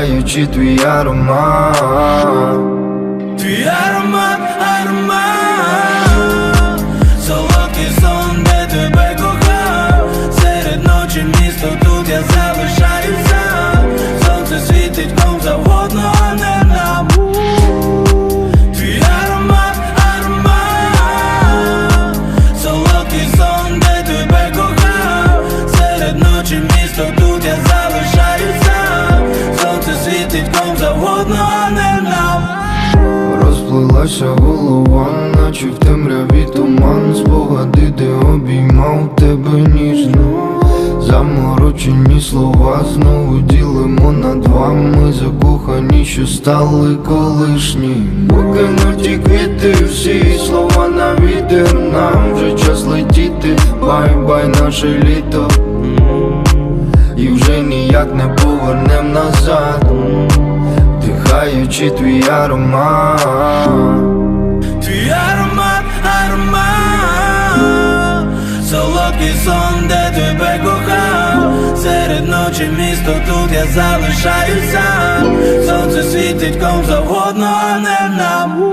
Дихаючи твій аромат Твій аромат, аромат Солодкий сон, де тебе кохав Серед ночі місто тут я залишаюся Сонце світить Розплилася голова, наче в темряві туман. Спогади, де обіймав тебе ніжно. Заморочені слова знову ділимо на два. Ми закохані, що стали колишні. Покинуті квіти, всі слова на вітер Нам. Вже час летіти, бай-бай, наше літо. І вже ніяк не повернем назад. Вдихаючи твій аромат Ночі місто тут я залишаюся. Сонце світить ком завгодно, а не нам